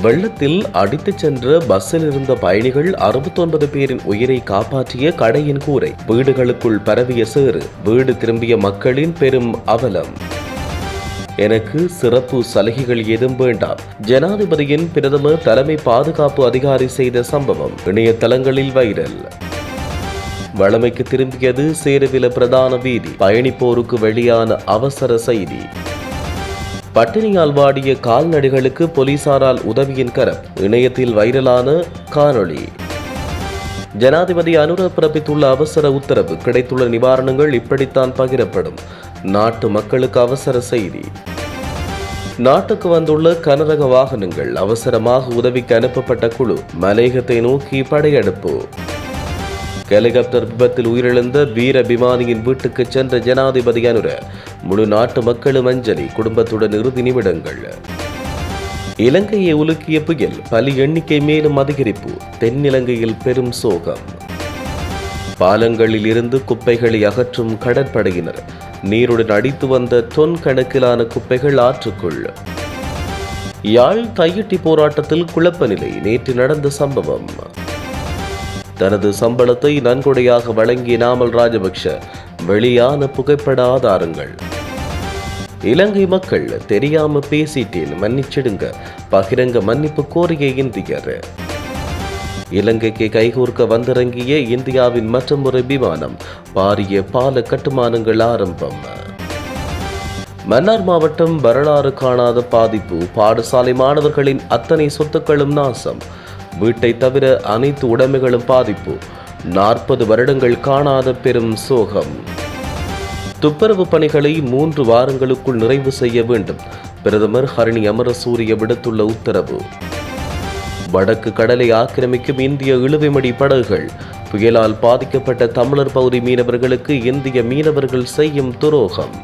வெள்ளத்தில் அடித்துச் சென்ற பஸ்ஸில் இருந்த பயணிகள் அறுபத்தொன்பது பேரின் உயிரை காப்பாற்றிய கடையின் கூரை. வீடுகளுக்குள் பரவிய சேறு வீடு திரும்பிய மக்களின் பெரும் அவலம். எனக்கு சிறப்பு சலுகைகள் ஏதும் வேண்டாம். ஜனாதிபதியின் பிரதம தலைமை பாதுகாப்பு அதிகாரி செய்த சம்பவம் இணையதளங்களில் வைரல். வளமைக்கு திரும்பியது சேருவில பிரதான வீதி. பயணிப்போருக்கு வெளியான அவசர செய்தி. பட்டினியால் வாடிய கால்நடைகளுக்கு போலீசாரால் உதவியின் கரம். இணையத்தில் வைரலான காணொளி. ஜனாதிபதி அனுர பிறப்பித்துள்ள அவசர உத்தரவு கிடைத்துள்ள நிவாரணங்கள் இப்படித்தான் பகிரப்படும். நாட்டு மக்களுக்கு அவசர செய்தி. நாட்டுக்கு வந்துள்ள கனரக வாகனங்கள் அவசரமாக உதவிக்கு அனுப்பப்பட்ட குழு மலையகத்தை நோக்கி படையெடுப்பு. ஹெலிகாப்டர் விபத்தில் உயிரிழந்த வீர விமானியின் வீட்டுக்கு சென்ற ஜனாதிபதி அனுர முழு நாட்டு மக்களும் அஞ்சலி குடும்பத்துடன் இறுதி நிமிடங்கள். இலங்கையை உலுக்கிய புயல் பலி எண்ணிக்கை மேலும் அதிகரிப்பு தென்னிலங்கையில் பெரும் சோகம். பாலங்களில் இருந்து குப்பைகளை அகற்றும் கடற்படையினர் நீருடன் அடித்து வந்த தொன் கணக்கிலான குப்பைகள் ஆற்றுக்குள். யாழ் தையிட்டி போராட்டத்தில் குழப்ப நிலை நேற்று நடந்த சம்பவம். தனது சம்பளத்தை நன்கொடையாக வழங்கிய நாமல் ராஜபக்ஷ வெளியான புகைப்பட ஆதாரங்கள் இலங்கை மக்கள் தெரியாம பேசிட்டேன் மன்னிச்சிடுங்க. பகிரங்க மன்னிப்பு கோரிய இந்தியர். இலங்கைக்கு கைகூர்க்க வந்திறங்கிய இந்தியாவின் மற்றொரு விமானம் பாரிய பால கட்டுமானங்கள் ஆரம்பம். மன்னார் மாவட்டம் வரலாறு காணாத பாதிப்பு பாடசாலை மாணவர்களின் அத்தனை சொத்துக்களும் நாசம். வீட்டை தவிர அனைத்து உடைமைகளும் பாதிப்பு. நாற்பது வருடங்கள் காணாத பெரும் சோகம். துப்புரவு பணிகளை மூன்று வாரங்களுக்குள் நிறைவு செய்ய வேண்டும். பிரதமர் ஹரிணி அமரசூரிய விடுத்துள்ள உத்தரவு. வடக்கு கடலை ஆக்கிரமிக்கும் இந்திய இழுவைமடி படகுகள். புயலால் பாதிக்கப்பட்ட தமிழர் பகுதி மீனவர்களுக்கு இந்திய மீனவர்கள் செய்யும் துரோகம்.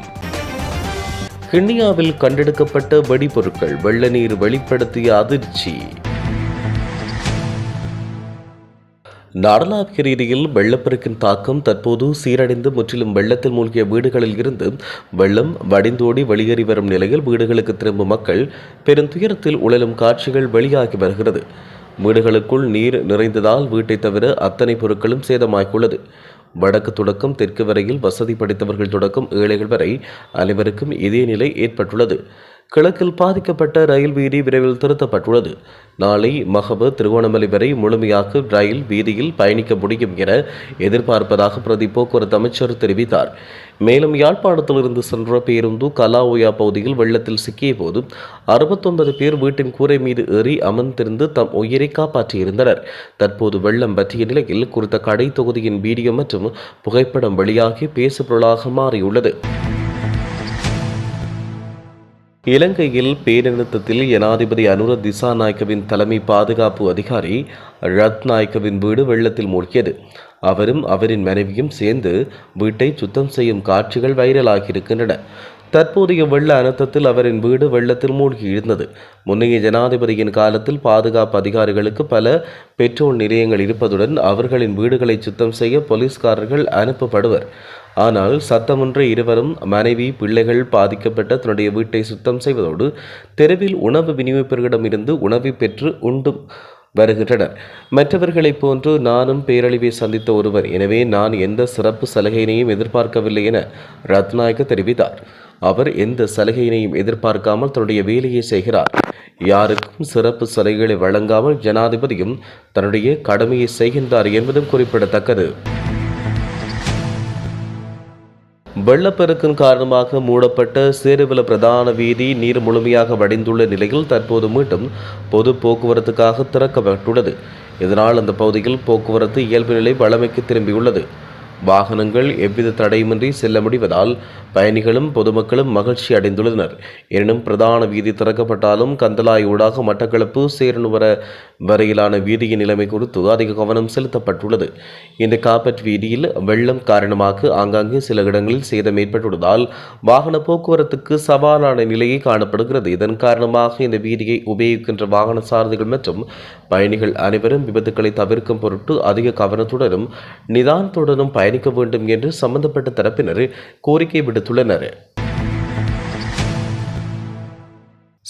கிண்ணியாவில் கண்டெடுக்கப்பட்ட வெடிபொருட்கள் வெள்ள நீர் வெளிப்படுத்திய அதிர்ச்சி. நாடளாவிய ரீதியில் வெள்ளப்பெருக்கின் தாக்கம் தற்போது சீரடைந்து முற்றிலும் வெள்ளத்தில் மூழ்கிய வீடுகளில் இருந்து வெள்ளம் வடிந்தோடி வெளியேறி வரும் நிலையில் வீடுகளுக்கு திரும்பும் மக்கள் பெருந்துயரத்தில் உழலும் காட்சிகள் வெளியாகி வருகிறது. வீடுகளுக்குள் நீர் நிறைந்ததால் வீட்டை தவிர அத்தனை பொருட்களும் சேதமாகியுள்ளது. வடக்கு தொடக்கம் தெற்கு வரையில் வசதி படைத்தவர்கள் தொடக்கம் ஏழைகள் வரை அனைவருக்கும் இதே நிலை ஏற்பட்டுள்ளது. கிழக்கில் பாதிக்கப்பட்ட ரயில் வீதி விரைவில் திருத்தப்பட்டுள்ளது. நாளை மகபு திருகோணமலை வரை முழுமையாக ரயில் வீதியில் பயணிக்க முடியும் என எதிர்பார்ப்பதாக பிரதி போக்குவரத்து அமைச்சர் தெரிவித்தார். மேலும் யாழ்ப்பாணத்திலிருந்து சென்ற பேருந்து கலாஓயா பகுதியில் வெள்ளத்தில் சிக்கிய போது அறுபத்தொன்பது பேர் வீட்டின் கூரை மீது ஏறி அமர்ந்திருந்து தம் உயிரை காப்பாற்றியிருந்தனர். தற்போது வெள்ளம் பற்றிய நிலையில் குறித்த கடை தொகுதியின் வீடியோ மற்றும் புகைப்படம் வெளியாகி பேசுபொருளாக மாறியுள்ளது. இலங்கையில் பேரினத்தத்தில் ஜனாதிபதி அனுர திசாநாயக்கவின் தலைமை பாதுகாப்பு அதிகாரி ரத்நாயக்கவின் வீடு வெள்ளத்தில் மூழ்கியது. அவரும் அவரின் மனைவியும் சேர்ந்து வீட்டை சுத்தம் செய்யும் காட்சிகள் வைரலாகியிருக்கின்றன. தற்போதைய வெள்ள அனர்த்தத்தில் அவரின் வீடு வெள்ளத்தில் மூழ்கி இருந்தது. முன்னைய ஜனாதிபதியின் காலத்தில் பாதுகாப்பு அதிகாரிகளுக்கு பல பெட்ரோல் நிலையங்கள் இருப்பதுடன் அவர்களின் வீடுகளை சுத்தம் செய்ய போலீஸ்காரர்கள் அனுப்பப்படுவர். ஆனால் சத்தமொன்ற இருவரும் மனைவி பிள்ளைகள் பாதிக்கப்பட்ட தன்னுடைய வீட்டை சுத்தம் செய்வதோடு தெருவில் உணவு விநியோகிப்பவர்களிடம் இருந்து உணவை பெற்று உண்டும் வருகின்றனர். மற்றவர்களைப் போன்று நானும் பேரழிவை சந்தித்த ஒருவர். எனவே நான் எந்த சிறப்பு சலுகையினையும் எதிர்பார்க்கவில்லை என ரத்நாயக்க தெரிவித்தார். அவர் எந்த சலுகையினையும் எதிர்பார்க்காமல் தன்னுடைய வேலையை செய்கிறார். யாருக்கும் சிறப்பு சலுகைகளை வழங்காமல் ஜனாதிபதியும் தன்னுடைய கடமையை செய்கின்றார் என்பதும் குறிப்பிடத்தக்கது. வெள்ளப்பெருக்கின் காரணமாக மூடப்பட்ட சேருவில பிரதான வீதி நீர் முழுமையாக வடிந்துள்ள நிலையில் தற்போது மீண்டும் பொது போக்குவரத்துக்காக திறக்கப்பட்டுள்ளது. இதனால் அந்த பகுதியில் போக்குவரத்து இயல்பு நிலை வளமைக்கு திரும்பியுள்ளது. வாகனங்கள் எவ்வித தடையுமின்றி செல்ல முடிவதால் பயணிகளும் பொதுமக்களும் மகிழ்ச்சி அடைந்துள்ளனர். எனினும் பிரதான வீதி திறக்கப்பட்டாலும் கந்தலாய் ஊடாக மட்டக்களப்பு சேரனுவர வரையிலான வீதியின் நிலைமை குறித்து அதிக கவனம் செலுத்தப்பட்டுள்ளது. இந்த காப்பட் வீதியில் வெள்ளம் காரணமாக ஆங்காங்கே சில இடங்களில் சேதம் ஏற்பட்டுள்ளதால் வாகன போக்குவரத்துக்கு சவாலான நிலையை காணப்படுகிறது. இதன் காரணமாக இந்த வீதியை உபயோகிக்கின்ற வாகன சாரதிகள் மற்றும் பயணிகள் அனைவரும் விபத்துக்களை தவிர்க்கும் பொருட்டு அதிக கவனத்துடனும் நிதானத்துடனும் பயணிக்க வேண்டும் என்று சம்பந்தப்பட்ட தரப்பினர் கோரிக்கை விடுத்துள்ளனர்.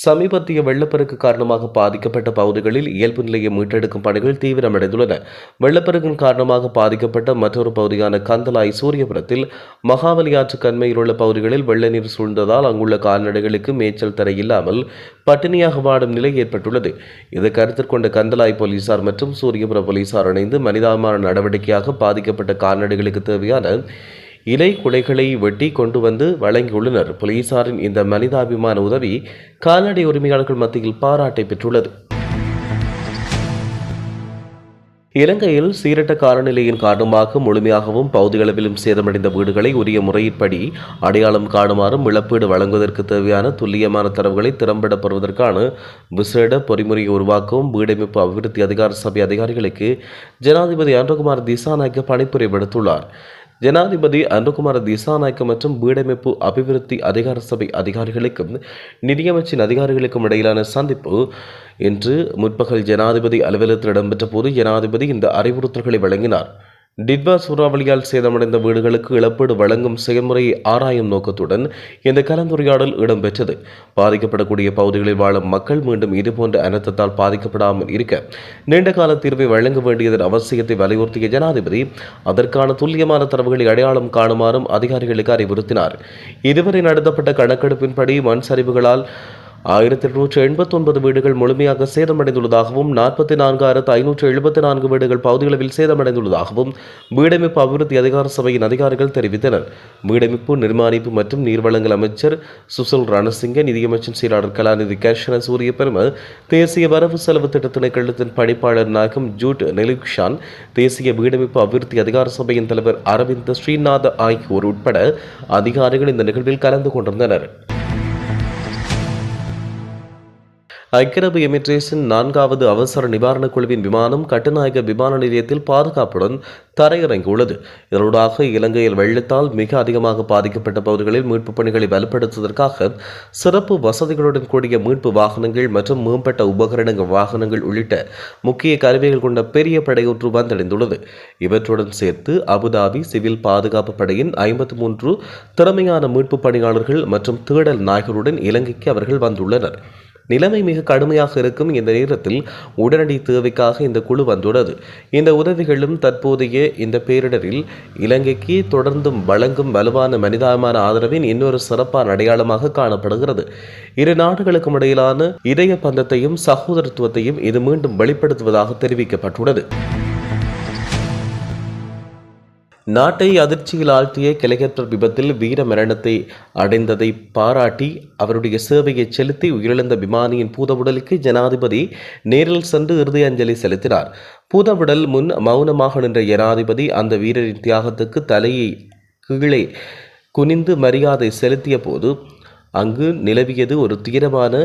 சமீபத்திய வெள்ளப்பெருக்கு காரணமாக பாதிக்கப்பட்ட பகுதிகளில் இயல்பு நிலையை மீட்டெடுக்கும் பணிகள் தீவிரமடைந்துள்ளன. வெள்ளப்பெருக்கின் காரணமாக பாதிக்கப்பட்ட மற்றொரு பகுதியான கந்தலாய் சூரியபுரத்தில் மகாவலி ஆற்று கண்மையில் உள்ள பகுதிகளில் வெள்ள நீர் சூழ்ந்ததால் அங்குள்ள கால்நடைகளுக்கு மேய்ச்சல் தர இல்லாமல் பட்டினியாக வாடும் நிலை ஏற்பட்டுள்ளது. இதை கருத்தில் கொண்ட கந்தலாய் போலீசார் மற்றும் சூரியபுர போலீசார் இணைந்து மனிதாபிமான நடவடிக்கையாக பாதிக்கப்பட்ட கால்நடைகளுக்கு தேவையான இலை குலைகளை வெட்டி கொண்டு வந்து வழங்கியுள்ளனர். போலீசாரின் இந்த மனிதாபிமான உதவி கால்நடை உரிமையாளர்கள் மத்தியில் பாராட்டை பெற்றுள்ளது. இலங்கையில் சீரட்ட காலநிலையின் காரணமாக முழுமையாகவும் பகுதிகளவிலும் சேதமடைந்த வீடுகளை உரிய முறையின்படி அடையாளம் காணுமாறும் இழப்பீடு வழங்குவதற்கு தேவையான துல்லியமான தரவுகளை திறம்பட பெறுவதற்கான விசேட பொறிமுறையை உருவாக்கவும் வீடமைப்பு அபிவிருத்தி அதிகார சபை அதிகாரிகளுக்கு ஜனாதிபதி அன்றகுமார் திசாநாயக்க பணிப்புரை விடுத்துள்ளார். ஜனாதிபதி அனுகுமார திசாநாயக்க மற்றும் வீடமைப்பு அபிவிருத்தி அதிகார சபை அதிகாரிகளுக்கும் நிதியமைச்சின் அதிகாரிகளுக்கும் இடையிலான சந்திப்பு இன்று முற்பகல் ஜனாதிபதி அலுவலகத்தில் இடம்பெற்ற போது ஜனாதிபதி இந்த அறிவுறுத்தல்களை வழங்கினார். டிட்வா சூறாவளியால் சேதமடைந்த வீடுகளுக்கு இழப்பீடு வழங்கும் செயல்முறையை ஆராயும் நோக்கத்துடன் இந்த கலந்துரையாடல் இடம்பெற்றது. பாதிக்கப்படக்கூடிய பகுதிகளில் வாழும் மக்கள் மீண்டும் இதுபோன்ற அனர்த்தத்தால் பாதிக்கப்படாமல் இருக்க நீண்டகால தீர்வை வழங்க வேண்டியதன் அவசியத்தை வலியுறுத்திய ஜனாதிபதி அதற்கான துல்லியமான தரவுகளை அடையாளம் காணுமாறும் அதிகாரிகளுக்கு அறிவுறுத்தினார். இதுவரை நடத்தப்பட்ட கணக்கெடுப்பின்படி மண் சரிவுகளால் ஆயிரத்தி எட்நூற்று எண்பத்தி ஒன்பது வீடுகள் முழுமையாக சேதமடைந்துள்ளதாகவும் நாற்பத்தி நான்காயிரத்து ஐநூற்று எழுபத்தி நான்கு வீடுகள் பகுதிகளவில் சேதமடைந்துள்ளதாகவும் வீடமைப்பு அபிவிருத்தி அதிகார சபையின் அதிகாரிகள் தெரிவித்தனர். வீடமைப்பு நிர்மாணிப்பு மற்றும் நீர்வளங்கள் அமைச்சர் சுசில் ரணசிங்க நிதியமைச்சர் செயலாளர் கலாநிதி கேஷன சூரிய பெரும தேசிய வரவு செலவு திட்ட திணைக்களத்தின் பணிப்பாளர் நாயகம் ஜூட் நெலிக்ஷான் தேசிய வீடமைப்பு அபிவிருத்தி அதிகார சபையின் தலைவர் அரவிந்த் ஸ்ரீநாத் ஆகியோர் உட்பட அதிகாரிகள் இந்த நிகழ்வில் கலந்து கொண்டிருந்தனர். ஐக்கிய அரபு எமிரேட்ஸின் நான்காவது அவசர நிவாரணக் குழுவின் விமானம் கட்டுநாயக விமான நிலையத்தில் பாதுகாப்புடன் தரையிறங்கியுள்ளது. இதனூடாக இலங்கையில் வெள்ளத்தால் மிக அதிகமாக பாதிக்கப்பட்ட பகுதிகளில் மீட்புப் பணிகளை வலுப்படுத்துவதற்காக சிறப்பு வசதிகளுடன் கூடிய மீட்பு வாகனங்கள் மற்றும் மேம்பட்ட உபகரணங்கள் வாகனங்கள் உள்ளிட்ட முக்கிய கருவிகள் கொண்ட பெரிய படையொன்று வந்தடைந்துள்ளது. இவற்றுடன் சேர்த்து அபுதாபி சிவில் பாதுகாப்பு படையின் ஐம்பத்தி மூன்று திறமையான மீட்பு பணியாளர்கள் மற்றும் தேடல் நாயகருடன் இலங்கைக்கு அவர்கள் வந்துள்ளனர். நிலைமை மிக கடுமையாக இருக்கும் இந்த நேரத்தில் உடனடி தேவைக்காக இந்த குழு வந்துள்ளது. இந்த உதவிகளும் தற்போதைய இந்த பேரிடரில் இலங்கைக்கு தொடர்ந்தும் வழங்கும் வலுவான மனிதாபிமான ஆதரவின் இன்னொரு சிறப்பான அடையாளமாக காணப்படுகிறது. இரு நாடுகளுக்கும் இடையிலான இதய பந்தத்தையும் சகோதரத்துவத்தையும் இது மீண்டும் வெளிப்படுத்துவதாக தெரிவிக்கப்பட்டுள்ளது. நாட்டை அதிர்ச்சியில் ஆழ்த்திய கெலிகாப்டர் விபத்தில் வீர மரணத்தை அடைந்ததை பாராட்டி அவருடைய சேவையை செலுத்தி உயிரிழந்த விமானியின் பூதவுடலுக்கு ஜனாதிபதி நேரில் சென்று இறுதி அஞ்சலி செலுத்தினார். பூதவுடல் முன் மௌனமாக நின்ற ஜனாதிபதி அந்த வீரரின் தியாகத்துக்கு தலையை கீழே குனிந்து மரியாதை செலுத்திய போது அங்கு நிலவியது ஒரு தீரமான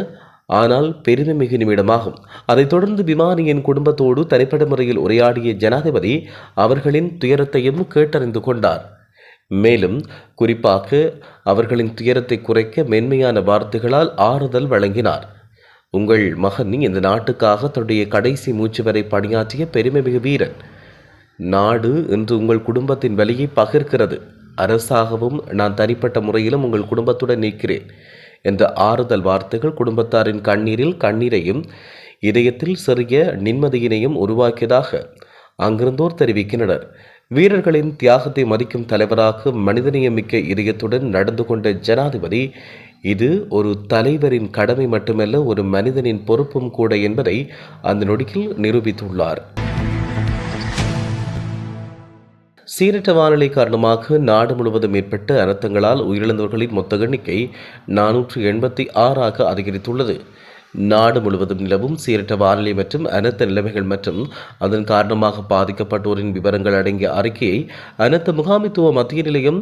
ஆனால் பெருமை மிகு நிமிடமாகும். அதைத் தொடர்ந்து விமானியின் குடும்பத்தோடு தனிப்பட்ட முறையில் உரையாடிய ஜனாதிபதி அவர்களின் துயரத்தையும் கேட்டறிந்து கொண்டார். மேலும் குறிப்பாக அவர்களின் துயரத்தை குறைக்க மென்மையான வார்த்தைகளால் ஆறுதல் வழங்கினார். உங்கள் மகன் இந்த நாட்டுக்காக தன்னுடைய கடைசி மூச்சு வரை பணியாற்றிய பெருமைமிகு வீரன். நாடு இன்று உங்கள் குடும்பத்தின் வழியை பகிர்கிறது. அரசாகவும் நான் தனிப்பட்ட முறையிலும் உங்கள் குடும்பத்துடன் நிற்கிறேன். என்ற ஆறுதல் வார்த்தைகள் குடும்பத்தாரின் கண்ணீரில் கண்ணீரையும் இதயத்தில் சிறிய நிம்மதியினையும் உருவாக்கியதாக அங்கிருந்தோர் தெரிவிக்கின்றனர். வீரர்களின் தியாகத்தை மதிக்கும் தலைவராக மனிதநேயமிக்க இதயத்துடன் நடந்து கொண்ட ஜனாதிபதி இது ஒரு தலைவரின் கடமை மட்டுமல்ல ஒரு மனிதனின் பொறுப்பும் கூட என்பதை அந்த நொடியில் நிரூபித்துள்ளார். சீரற்ற வானிலை காரணமாக நாடு முழுவதும் ஏற்பட்ட அனர்த்தங்களால் உயிரிழந்தவர்களின் மொத்த எண்ணிக்கை நானூற்று எண்பத்தி ஆறாக அதிகரித்துள்ளது. நாடு முழுவதும் நிலவும் சீரற்ற வானிலை மற்றும் அனைத்து நிலைமைகள் மற்றும் அதன் காரணமாக பாதிக்கப்பட்டோரின் விவரங்கள் அடங்கிய அறிக்கையை அனைத்து முகாமித்துவ மத்திய நிலையம்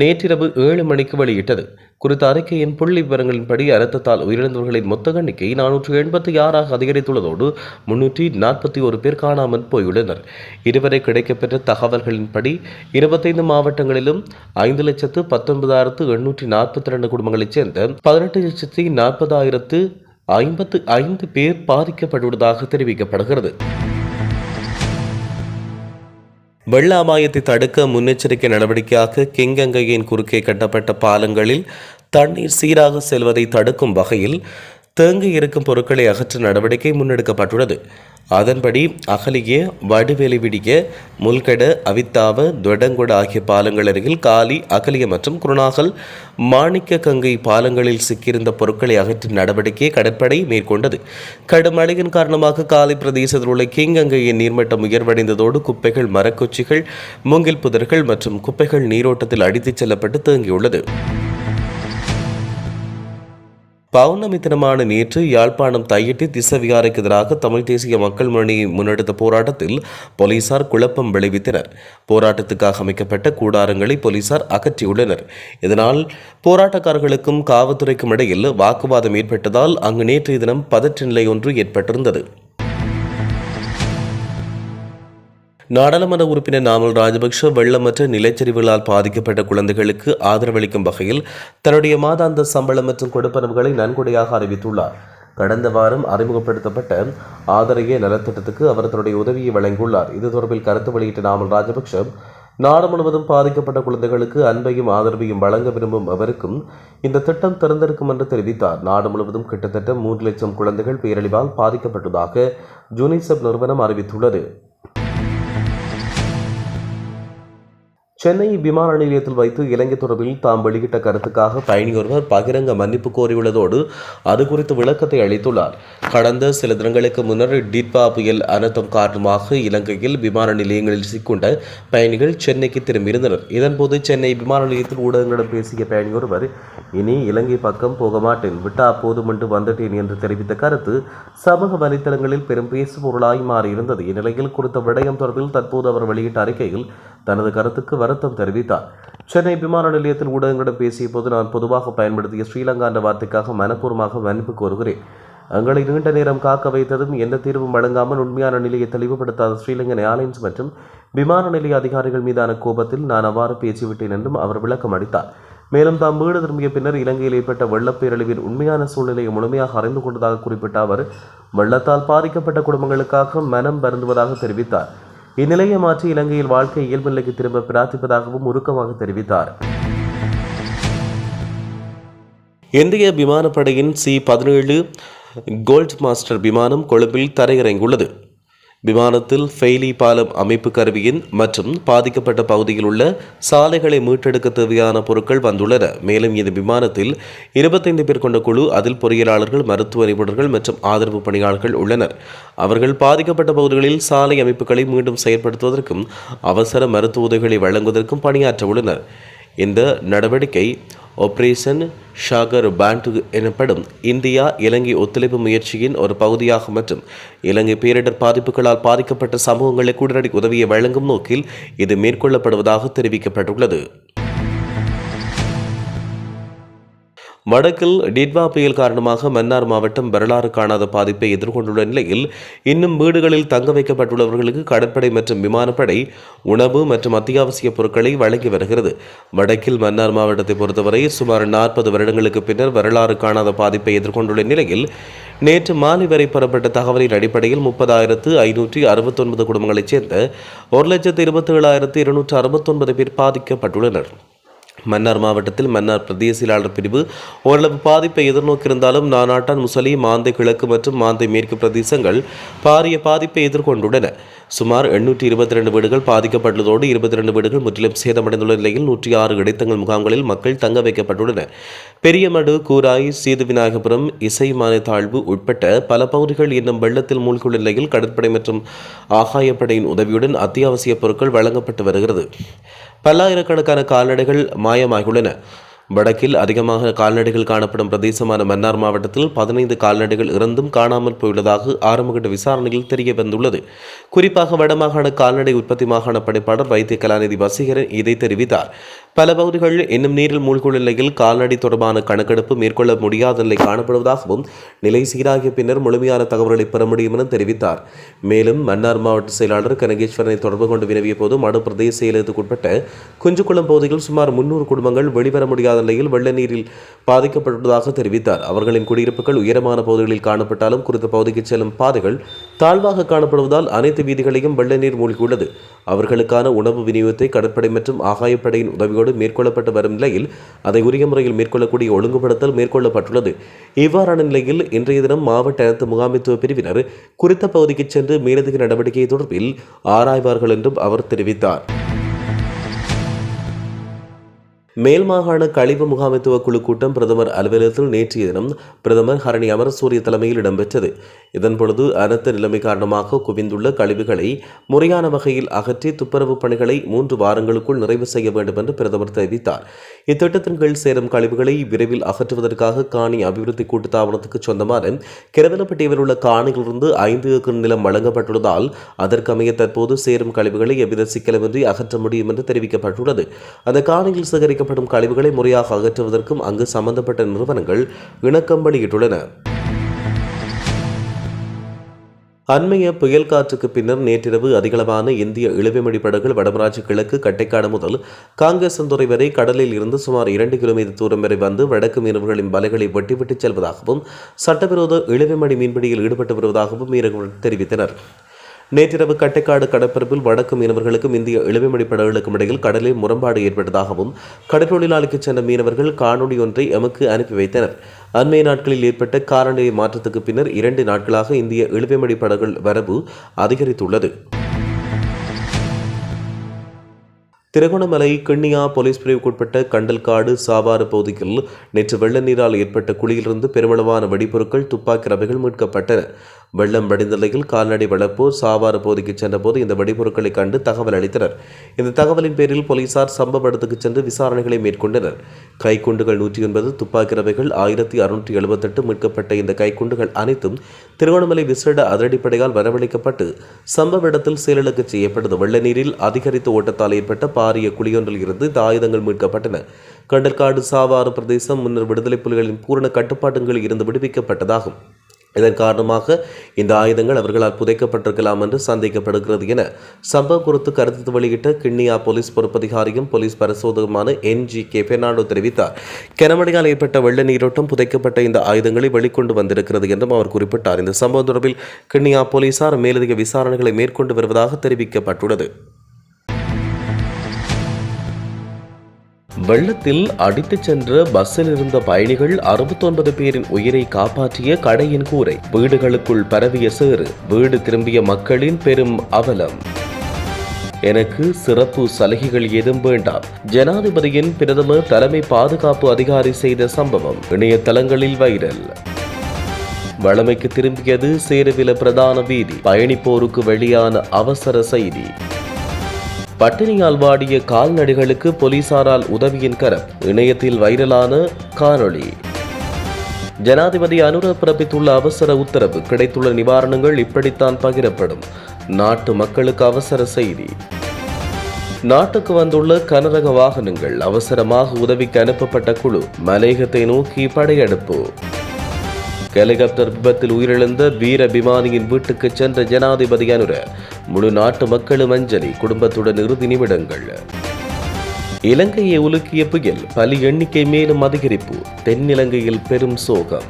நேற்றிரவு ஏழு மணிக்கு வெளியிட்டது. குறித்த அறிக்கையின் புள்ளி விவரங்களின்படி அனர்த்தத்தால் உயிரிழந்தவர்களின் மொத்த எண்ணிக்கை நானூற்று எண்பத்தி ஆறாக அதிகரித்துள்ளதோடு முன்னூற்றி நாற்பத்தி ஒரு பேர் காணாமல் போயுள்ளனர். இதுவரை கிடைக்கப்பெற்ற தகவல்களின்படி இருபத்தைந்து மாவட்டங்களிலும் ஐந்து லட்சத்து பத்தொன்பதாயிரத்து எண்ணூற்றி நாற்பத்தி ரெண்டு குடும்பங்களைச் சேர்ந்த பதினெட்டு லட்சத்தி நாற்பதாயிரத்து ஐம்பத்து ஐந்து பேர் பாதிக்கப்படுவதாக தெரிவிக்கப்படுகிறது. வெள்ள அபாயத்தை தடுக்க முன்னெச்சரிக்கை நடவடிக்கையாக கிங்கங்கையின் குறுக்கே கட்டப்பட்ட பாலங்களில் தண்ணீர் சீராக செல்வதை தடுக்கும் வகையில் தேங்கி இருக்கும் பொருட்களை அகற்ற நடவடிக்கை முன்னெடுக்கப்பட்டுள்ளது. அதன்படி அகலிய வடுவேலி விடிய முல்கட அவித்தாவ துவடங்குட ஆகிய பாலங்கள் அருகில் காலி அகலிய மற்றும் குருணாகல் மாணிக்க கங்கை பாலங்களில் சிக்கியிருந்த பொருட்களை அகற்றும் நடவடிக்கையை கடற்படை மேற்கொண்டது. கடும் மழையின் காரணமாக காலி பிரதேசத்தில் உள்ள கீங்கங்கையின் நீர்மட்டம் உயர்வடைந்ததோடு குப்பைகள் மரக்குச்சிகள் மூங்கில் புதர்கள் மற்றும் குப்பைகள் நீரோட்டத்தில் அடித்துச் செல்லப்பட்டு தேங்கியுள்ளது. பௌர்ணமி தினமான நேற்று யாழ்ப்பாணம் தையிட்டி திசவியாருக்கு எதிராக தமிழ் தேசிய மக்கள் முன்னணி முன்னெடுத்த போராட்டத்தில் போலீசார் குழப்பம் விளைவித்தனர். போராட்டத்துக்காக அமைக்கப்பட்ட கூடாரங்களை போலீசார் அகற்றியுள்ளனர். இதனால் போராட்டக்காரர்களுக்கும் காவல்துறைக்கும் இடையில் வாக்குவாதம் ஏற்பட்டதால் அங்கு நேற்றைய தினம் பதற்ற நிலை ஒன்று ஏற்பட்டிருந்தது. நாடாளுமன்ற உறுப்பினர் நாமல் ராஜபக்ஷ வெள்ளமற்ற நிலச்சரிவுகளால் பாதிக்கப்பட்ட குழந்தைகளுக்கு ஆதரவளிக்கும் வகையில் தன்னுடைய மாதாந்த சம்பளம் மற்றும் கொடுப்பனவுகளை நன்கொடையாக அறிவித்துள்ளார். கடந்த வாரம் அறிமுகப்படுத்தப்பட்ட ஆதரைய நலத்திட்டத்துக்கு அவர் தன்னுடைய உதவியை வழங்கியுள்ளார். இது தொடர்பில் கருத்து வெளியிட்ட நாமல் ராஜபக்ஷ நாடு முழுவதும் பாதிக்கப்பட்ட குழந்தைகளுக்கு அன்பையும் ஆதரவையும் வழங்க விரும்பும் அவருக்கும் இந்த திட்டம் திறந்திருக்கும் என்று தெரிவித்தார். நாடு முழுவதும் கிட்டத்தட்ட மூன்று லட்சம் குழந்தைகள் பேரழிவால் பாதிக்கப்பட்டதாக ஜூனிசெப் நிறுவனம் அறிவித்துள்ளது. சென்னை விமான நிலையத்தில் வைத்து இலங்கை தொடர்பில் தாம் வெளியிட்ட கருத்துக்காக பயணி ஒருவர் பகிரங்க மன்னிப்பு கோரியுள்ளதோடு அது குறித்து விளக்கத்தை அளித்துள்ளார். கடந்த சில தினங்களுக்கு முன்னர் டிட்பா புயல் அனர்த்தம் காரணமாக இலங்கையில் விமான நிலையங்களில் சிக்கொண்ட பயணிகள் சென்னைக்கு திரும்பியிருந்தனர். இதன்போது சென்னை விமான நிலையத்தில் ஊடகங்களிடம் பேசிய பயணி ஒருவர் இனி இலங்கை பக்கம் போக மாட்டேன். விட்டா போதுமென்று வந்துட்டேன் என்று தெரிவித்த கருத்து சமூக வலைத்தளங்களில் பெரும் பேசுபொருளாய் மாறியிருந்தது. இந்நிலையில் குறித்த விடயம் தொடர்பில் தற்போது அவர் வெளியிட்ட அறிக்கையில் தனது கருத்துக்கு வருத்தம் தெரிவித்தார். சென்னை விமான நிலையத்தில் ஊடகங்களிடம் பேசிய போது நான் பொதுவாக பயன்படுத்திய ஸ்ரீலங்கா என்ற வார்த்தைக்காக மனப்பூர்வமாக மன்னிப்பு கோருகிறேன். எங்களை நீண்ட நேரம் காக்க வைத்ததும் எந்த தீர்வும் வழங்காமல் உண்மையான நிலையை தெளிவுபடுத்தாத ஸ்ரீலங்கன் ஏர்லைன்ஸ் மற்றும் விமான நிலைய அதிகாரிகள் மீதான கோபத்தில் நான் அவ்வாறு பேசிவிட்டேன் என்றும் அவர் விளக்கம் அளித்தார். மேலும் தாம் வீடு திரும்பிய பின்னர் இலங்கையில் ஏற்பட்ட வெள்ளப்பேரழிவின் உண்மையான சூழ்நிலையை முழுமையாக அறிந்து கொண்டதாக குறிப்பிட்ட அவர் வெள்ளத்தால் பாதிக்கப்பட்ட குடும்பங்களுக்காக மனம் வருந்துவதாக தெரிவித்தார். இந்நிலையை மாற்றி இலங்கையில் வாழ்க்கை இயல்பு நிலைக்கு திரும்ப பிரார்த்திப்பதாகவும் உருக்கமாக தெரிவித்தார். இந்திய விமானப்படையின் சி பதினேழு கோல்ட் மாஸ்டர் விமானம் கொழும்பில் தரையிறங்கியுள்ளது. விமானத்தில் ஃபெய்லி பாலம் அமைப்பு கருவியின் மற்றும் பாதிக்கப்பட்ட பகுதியில் உள்ள சாலைகளை மீட்டெடுக்க தேவையான பொருட்கள் வந்துள்ளன. மேலும் இந்த விமானத்தில் இருபத்தைந்து பேர் கொண்ட குழு அதில் பொறியியலாளர்கள் மருத்துவ நிபுணர்கள் மற்றும் ஆதரவு பணியாளர்கள் உள்ளனர். அவர்கள் பாதிக்கப்பட்ட பகுதிகளில் சாலை அமைப்புகளை மீண்டும் செயற்படுத்துவதற்கும் அவசர மருத்துவ உதவிகளை வழங்குவதற்கும் பணியாற்ற உள்ளனர் இந்த நடவடிக்கை ஆபரேஷன் ஷாகர் பேண்ட் எனப்படும் இந்தியா இலங்கை ஒத்துழைப்பு முயற்சியின் ஒரு பகுதியாகும் மற்றும் இலங்கை பேரிடர் பாதிப்புகளால் பாதிக்கப்பட்ட சமூகங்களுக்கு உடனடி உதவியை வழங்கும் நோக்கில் இது மேற்கொள்ளப்படுவதாக தெரிவிக்கப்பட்டுள்ளது. வடக்கில் டிட்வா புயல் காரணமாக மன்னார் மாவட்டம் வரலாறு காணாத பாதிப்பை எதிர்கொண்டுள்ள நிலையில் இன்னும் வீடுகளில் தங்க வைக்கப்பட்டுள்ளவர்களுக்கு கடற்படை மற்றும் விமானப்படை உணவு மற்றும் அத்தியாவசிய பொருட்களை வழங்கி வருகிறது. வடக்கில் மன்னார் மாவட்டத்தை பொறுத்தவரை சுமார் நாற்பது வருடங்களுக்கு பின்னர் வரலாறு காணாத பாதிப்பை எதிர்கொண்டுள்ள நிலையில் நேற்று மாலை வரை பெறப்பட்ட தகவலின் அடிப்படையில் முப்பதாயிரத்து ஐநூற்றி அறுபத்தொன்பது குடும்பங்களைச் சேர்ந்த ஒரு லட்சத்து இருபத்தி ஏழாயிரத்து இருநூற்று அறுபத்தொன்பது பேர் பாதிக்கப்பட்டுள்ளனர். மன்னார் மாவட்டத்தில் மன்னார் பிரதேச செயலாளர் பிரிவு ஓரளவு பாதிப்பை எதிர்நோக்கியிருந்தாலும் நானாட்டான் முசலி மாந்தை கிழக்கு மற்றும் மாந்தை மேற்கு பிரதேசங்கள் பாரிய பாதிப்பை எதிர்கொண்டுள்ளன. சுமார் எண்ணூற்றி இருபத்தி ரெண்டு வீடுகள் பாதிக்கப்பட்டுள்ளதோடு இருபத்தி ரெண்டு வீடுகள் முற்றிலும் சேதமடைந்துள்ள நிலையில் நூற்றி ஆறு இடைத்தங்கள் முகாம்களில் மக்கள் தங்க வைக்கப்பட்டுள்ளன பெரியமடு கூராய் சீது விநாயகபுரம் இசைமான தாழ்வு உட்பட்ட பல பகுதிகள் இன்னும் வெள்ளத்தில் மூழ்கியுள்ள நிலையில் கடற்படை மற்றும் ஆகாயப்படையின் உதவியுடன் அத்தியாவசிய பொருட்கள் வழங்கப்பட்டு வருகிறது. பல்லாயிரக்கணக்கான கால்நடைகள் மாயமாகியுள்ளன. வடக்கில் அதிகமாக கால்நடைகள் காணப்படும் பிரதேசமான மன்னார் மாவட்டத்தில் பதினைந்து கால்நடைகள் இறந்தும் காணாமல் போயுள்ளதாக ஆரம்பகட்ட விசாரணையில் தெரிய வந்துள்ளது குறிப்பாக வடமாகாண கால்நடை உற்பத்தி மாகாண பணிப்பாளர் வைத்திய கலாநிதி வசீகரன் இதை தெரிவித்தார். பல பகுதிகள் இன்னும் நீரில் மூழ்குள்ள நிலையில் கால்நடை தொடர்பான கணக்கெடுப்பு மேற்கொள்ள முடியாத நிலை காணப்படுவதாகவும் நிலை சீராகிய பின்னர் முழுமையான தகவல்களை பெற முடியும் என தெரிவித்தார். மேலும் மன்னார் மாவட்ட செயலாளர் கனகேஸ்வரனை தொடர்பு கொண்டு வினவிய போது மடு பிரதேச செயலகத்துக்குட்பட்ட குஞ்சுக்குளம் பகுதியில் சுமார் முன்னூறு குடும்பங்கள் வெளிவர முடியாத முடியாத நிலையில் வெள்ள நீரில் பாதிக்கப்பட்டுள்ளதாக தெரிவித்தார். அவர்களின் குடியிருப்புகள் உயரமான பகுதிகளில் காணப்பட்டாலும் குறித்த பகுதிக்கு செல்லும் பாதைகள் தாழ்வாக காணப்படுவதால் அனைத்து வீதிகளையும் வெள்ள நீர் மூழ்கியுள்ளது. அவர்களுக்கான உணவு விநியோகத்தை கடற்படை மற்றும் ஆகாயப்படையின் உதவியோடு மேற்கொள்ளப்பட்டு வரும் நிலையில் அதை உரிய முறையில் மேற்கொள்ளக்கூடிய ஒழுங்குபடுத்தல் மேற்கொள்ளப்பட்டுள்ளது. இவ்வாறான நிலையில் இன்றைய தினம் மாவட்ட அனைத்து முகாமைத்துவ பிரிவினர் குறித்த பகுதிக்கு சென்று மேலதிக நடவடிக்கை தொடர்பில் ஆராய்வார்கள் என்றும் அவர் தெரிவித்தார். மேல் மாகாண கழிவு முகாமைத்துவ குழு கூட்டம் பிரதமர் அலுவலகத்தில் நேற்றைய தினம் பிரதமர் ஹரணி அமரசூரிய தலைமையில் இடம்பெற்றது. இதன் பொழுது அனர்த்த நிலைமை காரணமாக குவிந்துள்ள கழிவுகளை முறையான வகையில் அகற்றி துப்புரவு பணிகளை மூன்று வாரங்களுக்குள் நிறைவு செய்ய வேண்டும் என்று பிரதமர் தெரிவித்தார். இத்திட்டத்தின் கீழ் சேரும் கழிவுகளை விரைவில் அகற்றுவதற்காக காணி அபிவிருத்தி கூட்டுத்தாபனத்துக்கு சொந்தமான கிரவலப்பட்டியில் உள்ள காணியிலிருந்து ஐந்து ஏக்கர் நிலம் வழங்கப்பட்டுள்ளதால் அதற்கமைய தற்போது சேரும் கழிவுகளை எவ்வித சிக்கலமின்றி அகற்ற முடியும் என்று தெரிவிக்கப்பட்டுள்ளது. அந்த காணியில் சேகரிக்கப்படும் கழிவுகளை முறையாக அகற்றுவதற்கும் அங்கு சம்பந்தப்பட்ட நிறுவனங்கள் இணக்கம் வெளியிட்டுள்ளன. அண்மைய புயல் காற்றுக்கு பின்னர் நேற்றிரவு அதிகளவான இந்திய இழுவைமொழி படகுகள் வடமராட்சி கிழக்கு கட்டைக்காடு முதல் காங்கேசந்துறை வரை கடலில் இருந்து சுமார் இரண்டு கிலோமீட்டர் தூரம் வரை வந்து வடக்கு மீனவர்களின் வலைகளை வெட்டிவிட்டுச் செல்வதாகவும் சட்டவிரோத இழுவைமணி மீன்பிடியில் ஈடுபட்டு வருவதாகவும் மீனவர்கள் தெரிவித்தனர். நேற்றிரவு கட்டைக்காடு கடற்பரப்பில் வடக்கு மீனவர்களுக்கும் இந்திய இளவிமணி படகுகளுக்கும் இடையில் கடலில் முரண்பாடு ஏற்பட்டதாகவும் கடற்றொழிலாளிக்கு சென்ற மீனவர்கள் காணொலி ஒன்றை எமக்கு அனுப்பி வைத்தனர். அண்மைய நாட்களில் ஏற்பட்ட காலநிலை மாற்றத்துக்கு பின்னர் இரண்டு நாட்களாக இந்திய இழுவைமடி படகுகள் வரவு அதிகரித்துள்ளது. திருகோணமலை கிண்ணியா போலீஸ் பிரிவுக்குட்பட்ட கண்டல்காடு சாவாறு பகுதியில் நேற்று வெள்ள நீரால் ஏற்பட்ட குழியிலிருந்து பெருமளவான வெடிப்பொருட்கள் துப்பாக்கி ரவைகள் மீட்கப்பட்டன. வெள்ளம் வடிந்த நிலையில் கால்நடை வளர்ப்போர் சாவாறு பகுதிக்கு சென்றபோது இந்த வெடிபொருட்களை கண்டு தகவல் அளித்தனர். இந்த தகவலின் பேரில் போலீசார் சம்பவ இடத்துக்கு சென்று விசாரணைகளை மேற்கொண்டனர். கைக்குண்டுகள் நூற்றி ஒன்பது துப்பாக்கி ரவைகள் ஆயிரத்தி அறுநூற்றி எழுபத்தெட்டு மீட்கப்பட்ட இந்த கைக்குண்டுகள் அனைத்தும் திருவண்ணாமலை விசேட அதிரடிப்படையால் வரவழைக்கப்பட்டு சம்பவ இடத்தில் செயலுக்கு செய்யப்பட்டது. வெள்ள நீரில் அதிகரித்த ஓட்டத்தால் ஏற்பட்ட பாரிய குழியொன்றில் இருந்து இந்த ஆயுதங்கள் மீட்கப்பட்டன. கண்டற்காடு சாவாறு பிரதேசம் முன்னர் விடுதலை புலிகளின் பூரண கட்டுப்பாட்டுகளில் இருந்து விடுவிக்கப்பட்டதாகும். இதன் காரணமாக இந்த ஆயுதங்கள் அவர்களால் புதைக்கப்பட்டிருக்கலாம் என்று சந்தேகப்படுகிறது என சம்பவம் குறித்து கருத்து வெளியிட்ட கிண்ணியா போலீஸ் பொறுப்பதிகாரியும் போலீஸ் பரிசோதகமான என் ஜி கே பெர்னாண்டோ தெரிவித்தார். கனமழையால் ஏற்பட்ட வெள்ள நீரோட்டம் புதைக்கப்பட்ட இந்த ஆயுதங்களை வெளிக்கொண்டு வந்திருக்கிறது என்றும் அவர் குறிப்பிட்டார். இந்த சம்பவம் தொடர்பில் கிண்ணியா போலீசார் மேலதிக விசாரணைகளை மேற்கொண்டு வருவதாக தெரிவிக்கப்பட்டுள்ளது. வெள்ளத்தில் அடித்துச் சென்ற பஸ்ஸில் இருந்த பயணிகள் அறுபத்தொன்பது பேரின் உயிரை காப்பாற்றிய கடையின் கூரை. வீடுகளுக்குள் பரவிய சேறு வீடு திரும்பிய மக்களின் பெரும் அவலம். எனக்கு சிறப்பு சலுகைகள் ஏதும் வேண்டாம். ஜனாதிபதியின் பிரதமர் தலைமை பாதுகாப்பு அதிகாரி செய்த சம்பவம் இணையதளங்களில் வைரல். வளமைக்கு திரும்பியது சேருவில பிரதான வீதி. பயணிப்போருக்கு வெளியான அவசர செய்தி. பட்டினியால் வாடிய கால்நடைகளுக்கு போலீசாரால் உதவியின் கரம். இணையத்தில் வைரலான காணொளி. ஜனாதிபதி அனுர பிறப்பித்துள்ள அவசர உத்தரவு கிடைத்துள்ள நிவாரணங்கள் இப்படித்தான் பகிரப்படும். நாட்டு மக்களுக்கு அவசர செய்தி. நாட்டுக்கு வந்துள்ள கனரக வாகனங்கள் அவசரமாக உதவிக்கு அனுப்பப்பட்ட குழு மலையகத்தை நோக்கி படையெடுப்பு. ஹெலிகாப்டர் விபத்தில் உயிரிழந்த வீர விமானியின் வீட்டுக்கு சென்ற ஜனாதிபதி அனுர முழு நாட்டு மக்களும் அஞ்சலி குடும்பத்துடன் இறுதி நிமிடங்கள். இலங்கையை உலுக்கிய புயல் பலி எண்ணிக்கை மேலும் அதிகரிப்பு தென்னிலங்கையில் பெரும் சோகம்.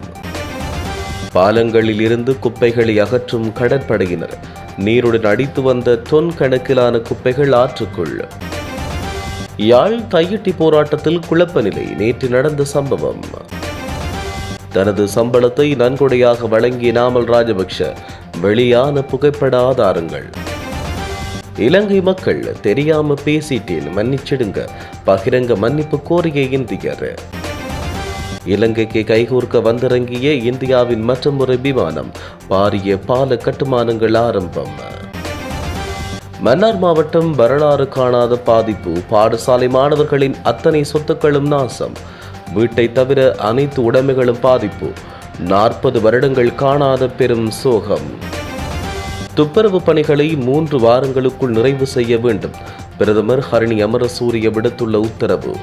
பாலங்களில் இருந்து குப்பைகளை அகற்றும் கடற்படையினர் நீருடன் அடித்து வந்த தொன் கணக்கிலான குப்பைகள் ஆற்றுக்குள். யாழ் தையிட்டி போராட்டத்தில் குழப்ப நிலை நேற்று நடந்த சம்பவம். தனது சம்பளத்தை நன்கொடையாக வழங்கிய நாமல் ராஜபக்ஷ வெளியான புகைப்பட ஆதாரங்கள் இலங்கை மக்கள் தெரியாம பேசிட்டேன் மன்னிச்சிடுங்க. பகிரங்க மன்னிப்பு கோரிய இந்தியர். இலங்கைக்கு கைகூர்க்க வந்திறங்கிய இந்தியாவின் மற்றொரு விமானம் பாரிய பால கட்டுமானங்கள் ஆரம்பம். மன்னார் மாவட்டம் வரலாறு காணாத பாதிப்பு பாடசாலை மாணவர்களின் அத்தனை சொத்துக்களும் நாசம். வீட்டை தவிர அனைத்து உடைமைகளும் பாதிப்பு. நாற்பது வருடங்கள் காணாத பெரும் சோகம். துப்புரவு பணிகளை மூன்று வாரங்களுக்குள் நிறைவு செய்ய வேண்டும். பிரதமர் ஹரணி அமரசூரிய விடுத்துள்ள உத்தரவு.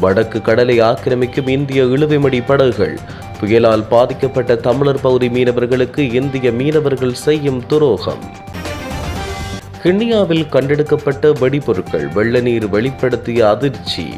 வடக்கு கடலை ஆக்கிரமிக்கும் இந்திய இழுவைமடி படகுகள். புயலால் பாதிக்கப்பட்ட தமிழர் பகுதி மீனவர்களுக்கு இந்திய மீனவர்கள் செய்யும் துரோகம். கிண்ணியாவில் கண்டெடுக்கப்பட்ட வெடிபொருட்கள் வெள்ள நீர் வெளிப்படுத்திய அதிர்ச்சி.